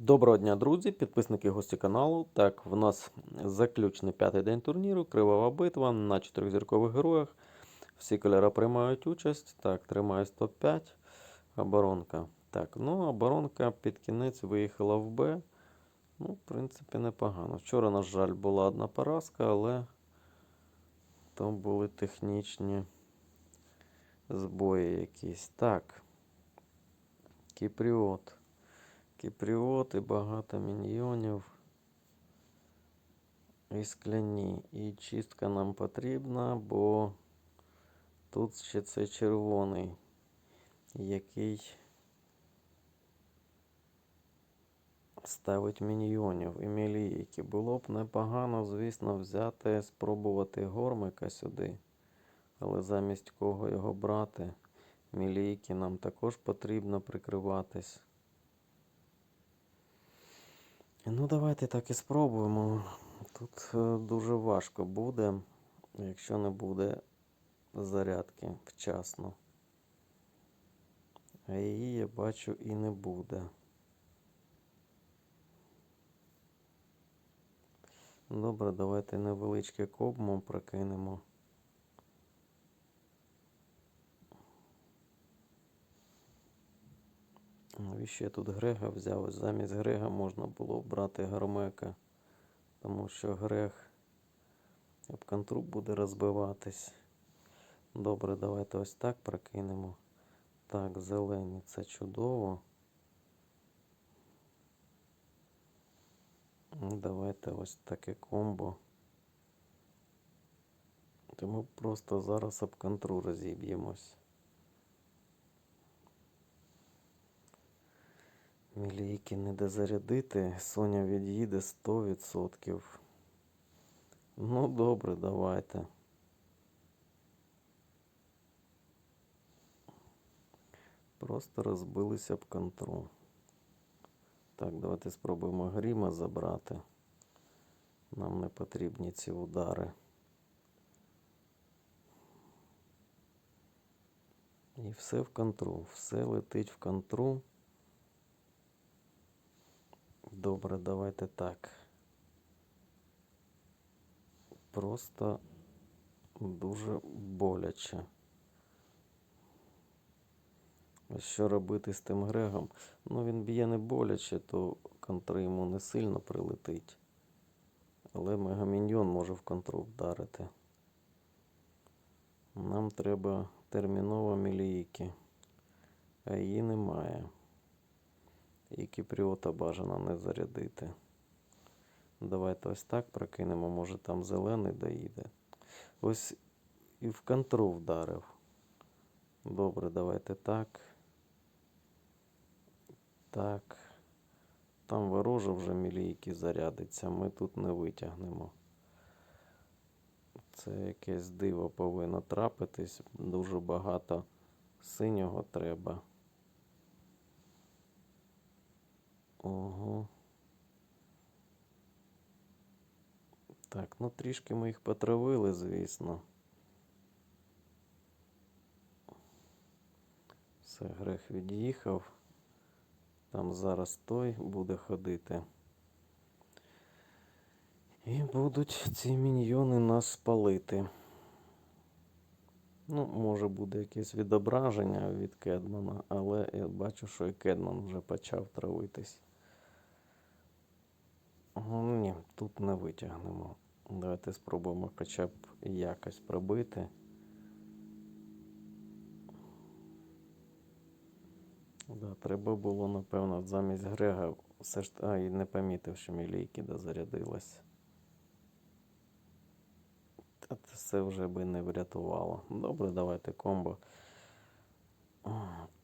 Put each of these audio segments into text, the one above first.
Доброго дня, друзі, підписники гості каналу. Так, в нас заключний п'ятий день турніру, кривава битва на чотирьохзіркових героях. Всі кольори приймають участь. Так, тримає 105. Оборонка. Так, ну оборонка під кінець виїхала в Б. Ну, в принципі, непогано. Вчора, на жаль, була одна поразка, але то були технічні збої якісь. Так. Кіпріот. Кіпріот і багато міньйонів. І скляні. І чистка нам потрібна, бо тут ще цей червоний, який ставить міньйонів і мілійки. Було б непогано, звісно, взяти, спробувати гормика сюди. Але замість кого його брати, мілійки нам також потрібно прикриватись. Ну, давайте так і спробуємо. Тут е, дуже важко буде, якщо не буде зарядки вчасно. А її я бачу і не буде. Добре, давайте невеличке кобмо прокинемо. Навіщо я тут Грега взяв? Замість Грега можна було брати Гармека, тому що Грег об контру буде розбиватись. Добре, давайте ось так прокинемо. Так, зелені, це чудово. Ну, Давайте ось таке комбо. Тому просто зараз об контру розіб'ємось. Мілійки не дозарядити. Соня від'їде 100%. Ну, добре, давайте. Просто розбилися об контру. Так, давайте спробуємо гріма забрати. Нам не потрібні ці удари. І все в контру. Все летить в контру. Добре, давайте так. Просто дуже боляче. Що робити з тим Грегом? Ну, він б'є не боляче, то контри йому не сильно прилетить. Але Мегаміньйон може в контру вдарити. Нам треба терміново мілійки. А її немає. І кіпріота бажано не зарядити. Давайте ось так прокинемо, може там зелений доїде. Ось і в контру вдарив. Добре, давайте так. Так. Там вороже вже мілійки зарядиться, ми тут не витягнемо. Це якесь диво повинно трапитись. Дуже багато синього треба. Ого. Так, ну трішки ми їх потравили, звісно. Все, грех від'їхав. Там зараз той буде ходити. І будуть ці міньйони нас спалити. Ну, може буде якесь відображення від Кедмана, але я бачу, що і Кедман вже почав травитись. Ні, тут не витягнемо. Давайте спробуємо хоча б якось пробити. Да, треба було, напевно, замість Грега все ж а, і не помітив, що мілійки дозарядилась. Та це вже би не врятувало. Добре, давайте комбо.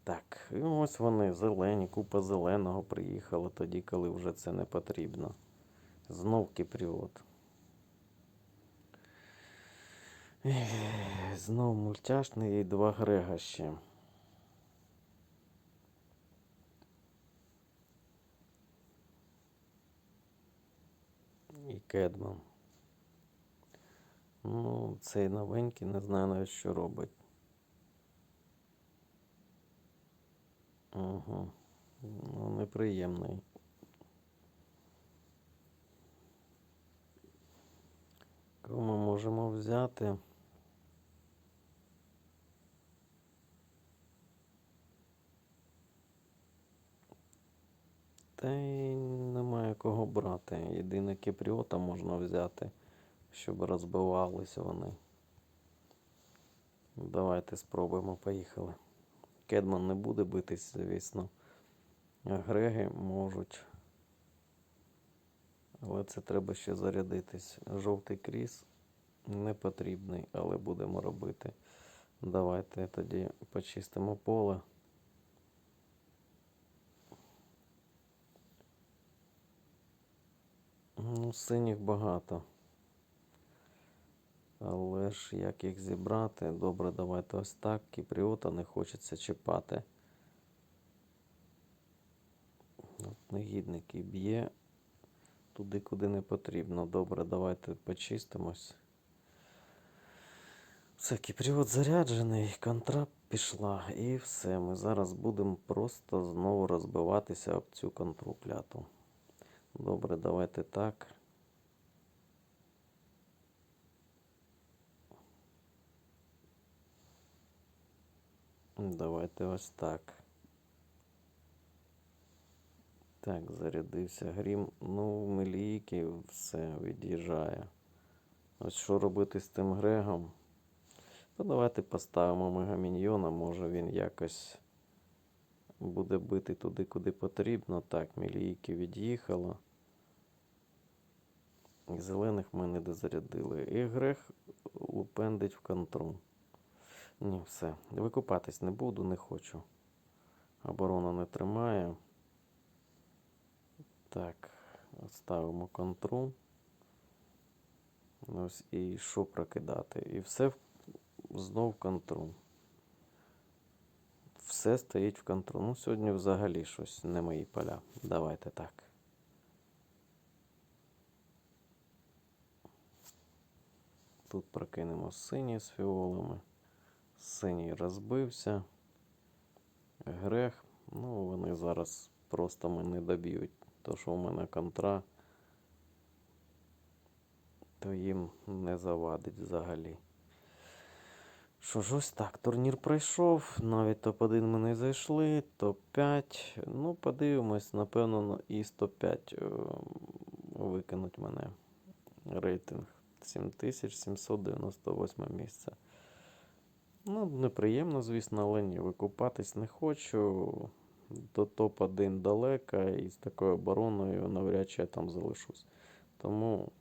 Так, і ось вони, зелені, купа зеленого приїхала тоді, коли вже це не потрібно. Знов кіпріот. Знов мультяшний і два Грега ще. І Кедман. Ну, цей новенький, не знаю навіть, що робить. Угу. Ну, неприємний. Кого ми можемо взяти? Та й немає кого брати. Єдине кіпріота можна взяти, щоб розбивалися вони. Давайте спробуємо, поїхали. Кедман не буде битись, звісно. А Греги можуть. Але це треба ще зарядитись. Жовтий кріс не потрібний, але будемо робити. Давайте тоді почистимо поле. Ну, синіх багато. Але ж як їх зібрати? Добре, давайте ось так. Кіпріота не хочеться чіпати. От негідник і б'є туди, куди не потрібно. Добре, давайте почистимось. Все, кіпріот заряджений, контракт пішла. І все. Ми зараз будемо просто знову розбиватися об цю контру кляту. Добре, давайте так. Давайте ось так. Так, зарядився грім. Ну, мелійки все від'їжджає. Ось що робити з тим Грегом? Ну, давайте поставимо мегаміньйона, може він якось буде бити туди, куди потрібно. Так, мілійки від'їхало. Зелених ми не дозарядили. І Грег лупендить в контру. Ні, все. Викупатись не буду, не хочу. Оборона не тримає. Так, ставимо контру. Ось і що прокидати. І все в- знов контру. Все стоїть в контру. Ну, сьогодні взагалі щось не мої поля. Давайте так. Тут прокинемо синій з фіолами. Синій розбився. Грех. Ну, вони зараз просто мене доб'ють. То, що у мене контра, то їм не завадить взагалі. Що ж, ось так, турнір пройшов, навіть топ-1 ми не зайшли, топ-5. Ну, подивимось, напевно, на- і з топ-5 е, викинуть мене рейтинг 7798 місце. Ну, неприємно, звісно, але ні, викупатись не хочу. До топ-1 далеко, і з такою обороною навряд чи я там залишусь. Тому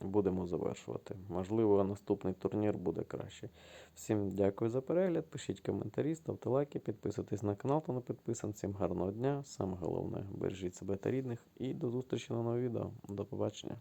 будемо завершувати. Можливо, наступний турнір буде краще. Всім дякую за перегляд. Пишіть коментарі, ставте лайки, підписуйтесь на канал, хто не підписан. Всім гарного дня. Саме головне, бережіть себе та рідних. І до зустрічі на новому відео. До побачення.